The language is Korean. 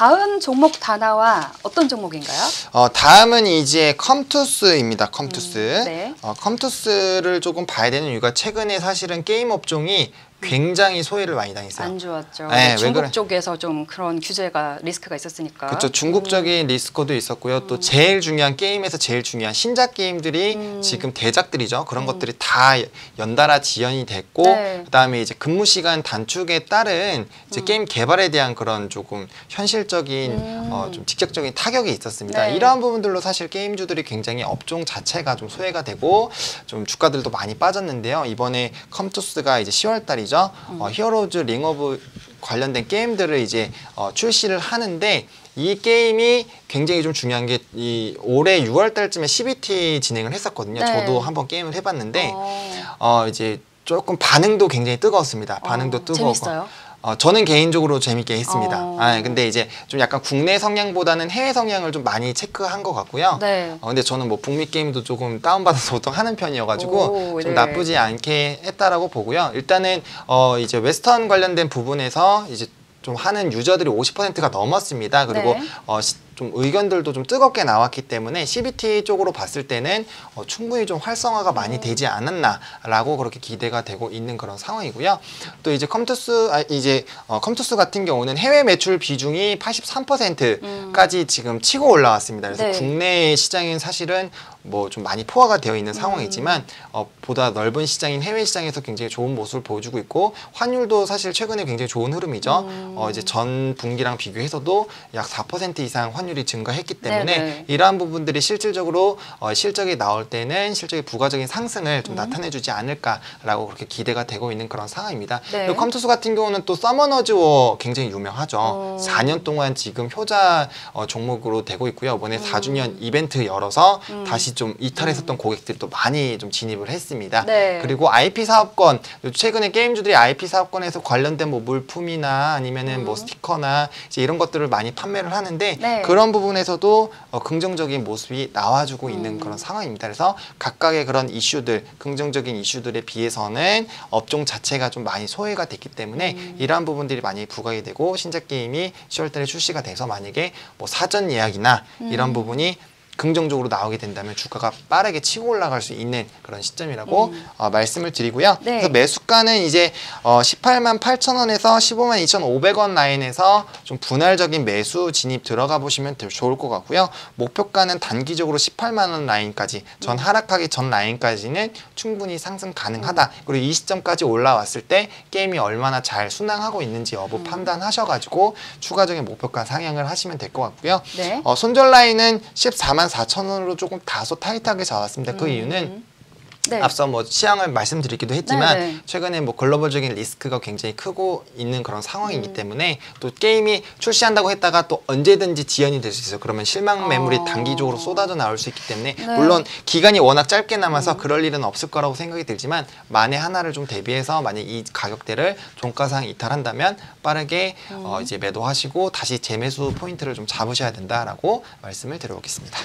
다음 종목 단아와 어떤 종목인가요? 어, 다음은 이제 컴투스입니다. 컴투스. 음, 네. 어, 컴투스를 조금 봐야 되는 이유가 최근에 사실은 게임 업종이 굉장히 소외를 많이 당했어요. 안 좋았죠. 네, 왜 중국 그래? 쪽에서 좀 그런 규제가 리스크가 있었으니까. 그렇죠. 중국적인 리스크도 있었고요. 또 제일 중요한 게임에서 제일 중요한 신작 게임들이 음. 지금 대작들이죠. 그런 것들이 다 연달아 지연이 됐고 네. 그다음에 이제 근무 시간 단축에 따른 음. 이제 게임 개발에 대한 그런 조금 현실적인 음. 어, 좀 직접적인 타격이 있었습니다. 네. 이러한 부분들로 사실 게임주들이 굉장히 업종 자체가 좀 소외가 되고 좀 주가들도 많이 빠졌는데요. 이번에 컴투스가 이제 10월 달이 죠. 음. 어, 히어로즈 링 오브 관련된 게임들을 이제 어, 출시를 하는데 이 게임이 굉장히 좀 중요한 게 이 올해 6월 달쯤에 CBT 진행을 했었거든요. 네. 저도 한번 게임을 해봤는데 어, 어 이제 조금 반응도 굉장히 뜨거웠습니다. 반응도 어, 뜨거워. 재밌어요? 어, 저는 개인적으로 재밌게 했습니다. 어. 아, 근데 이제 좀 약간 국내 성향보다는 해외 성향을 좀 많이 체크한 것 같고요. 네. 어, 근데 저는 뭐 북미 게임도 조금 다운받아서 보통 하는 편이어가지고 오, 좀 네. 나쁘지 않게 했다라고 보고요. 일단은 어, 이제 웨스턴 관련된 부분에서 이제 좀 하는 유저들이 50%가 넘었습니다. 그리고 네. 어, 시- 좀 의견들도 좀 뜨겁게 나왔기 때문에 CBT 쪽으로 봤을 때는 어, 충분히 좀 활성화가 많이 음. 되지 않았나라고 그렇게 기대가 되고 있는 그런 상황이고요. 또 이제 컴투스 아, 이제 어, 컴투스 같은 경우는 해외 매출 비중이 83%까지 지금 치고 올라왔습니다. 그래서 네. 국내 시장인 사실은 뭐 좀 많이 포화가 되어 있는 음. 상황이지만 어, 보다 넓은 시장인 해외 시장에서 굉장히 좋은 모습을 보여주고 있고 환율도 사실 최근에 굉장히 좋은 흐름이죠. 음. 어, 이제 전 분기랑 비교해서도 약 4% 이상 환 율이 증가했기 때문에 네네. 이러한 부분들이 실질적으로 어, 실적이 나올 때는 실적의 부가적인 상승을 음. 좀 나타내주지 않을까라고 그렇게 기대가 되고 있는 그런 상황입니다. 네. 그리고 컴투스 같은 경우는 또 서머너즈워 굉장히 유명하죠. 어. 4년 동안 지금 효자 어, 종목으로 되고 있고요. 이번에 음. 4주년 이벤트 열어서 음. 다시 좀 이탈했었던 고객들이 또 많이 좀 진입을 했습니다. 네. 그리고 IP 사업권 최근에 게임주들이 IP 사업권에서 관련된 뭐 물품이나 아니면은 뭐 음. 스티커나 이제 이런 것들을 많이 판매를 하는데 네. 그런 부분에서도 어, 긍정적인 모습이 나와주고 있는 음. 그런 상황입니다. 그래서 각각의 그런 이슈들, 긍정적인 이슈들에 비해서는 업종 자체가 좀 많이 소외가 됐기 때문에 음. 이러한 부분들이 많이 부각이 되고 신작 게임이 10월 달에 출시가 돼서 만약에 뭐 사전 예약이나 이런 음. 부분이 긍정적으로 나오게 된다면 주가가 빠르게 치고 올라갈 수 있는 그런 시점이라고 음. 어, 말씀을 드리고요. 네. 그래서 매수가는 이제 어, 18만 8천 원에서 15만 2,500원 라인에서 좀 분할적인 매수 진입 들어가 보시면 더 좋을 것 같고요. 목표가는 단기적으로 18만 원 라인까지 전 하락하기 전 라인까지는 충분히 상승 가능하다. 그리고 이 시점까지 올라왔을 때 게임이 얼마나 잘 순항하고 있는지 여부 판단하셔가지고 추가적인 목표가 상향을 하시면 될 것 같고요. 네. 어, 손절 라인은 14만 4천 원으로 조금 다소 타이트하게 잡았습니다. 그 이유는 음. 네. 앞서 뭐 시향을 말씀드리기도 했지만 네, 네. 최근에 뭐 글로벌적인 리스크가 굉장히 크고 있는 그런 상황이기 음. 때문에 또 게임이 출시한다고 했다가 또 언제든지 지연이 될 수 있어요. 그러면 실망 매물이 어. 단기적으로 쏟아져 나올 수 있기 때문에 네. 음. 물론 기간이 워낙 짧게 남아서 그럴 일은 없을 거라고 생각이 들지만 만에 하나를 좀 대비해서 만약 이 가격대를 종가상 이탈한다면 빠르게 음. 어 이제 매도하시고 다시 재매수 포인트를 좀 잡으셔야 된다라고 말씀을 드려보겠습니다.